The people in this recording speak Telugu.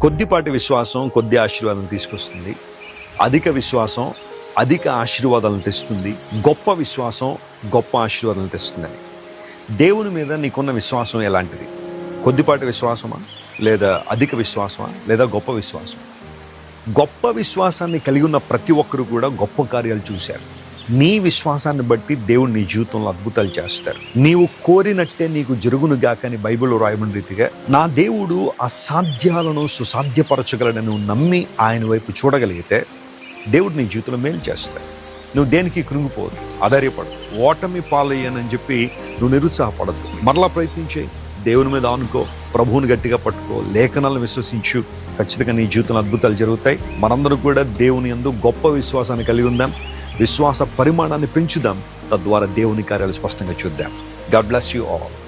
కొద్దిపాటి విశ్వాసం కొద్ది ఆశీర్వాదం తీసుకొస్తుంది. అధిక విశ్వాసం అధిక ఆశీర్వాదాలను తెస్తుంది. గొప్ప విశ్వాసం గొప్ప ఆశీర్వాదాలను తెస్తుందని. దేవుని మీద నీకున్న విశ్వాసం ఎలాంటిది? కొద్దిపాటి విశ్వాసమా? లేదా అధిక విశ్వాసమా? లేదా గొప్ప విశ్వాసం గొప్ప విశ్వాసాన్ని కలిగి ఉన్న ప్రతి ఒక్కరు కూడా గొప్ప కార్యాలు చూశారు. నీ విశ్వాసాన్ని బట్టి దేవుడు నీ జీవితంలో అద్భుతాలు చేస్తారు. నీవు కోరినట్టే నీకు జరుగును గాక బైబిల్లో రాయబడిన రీతిగా నా దేవుడు అసాధ్యాలను సుసాధ్యపరచగలడని నువ్వు నమ్మి ఆయన వైపు చూడగలిగితే దేవుడు నీ జీవితంలో మేలు చేస్తాడు. నువ్వు దేనికి కృంగిపోవద్దు ఆధార్యపడదు ఓటమి పాలయ్యానని చెప్పి నువ్వు నిరుత్సాహపడద్దు. మరలా ప్రయత్నించే దేవుని మీద ఆనుకో ప్రభువుని గట్టిగా పట్టుకో లేఖనాలను విశ్వసించు. ఖచ్చితంగా నీ జీవితంలో అద్భుతాలు జరుగుతాయి. మనందరూ కూడా దేవుని ఎందుకు గొప్ప విశ్వాసాన్ని కలిగి ఉందాం. విశ్వాస పరిమాణాన్ని పెంచుదాం. తద్వారా దేవుని కార్యాలు స్పష్టంగా చూద్దాం. God bless you all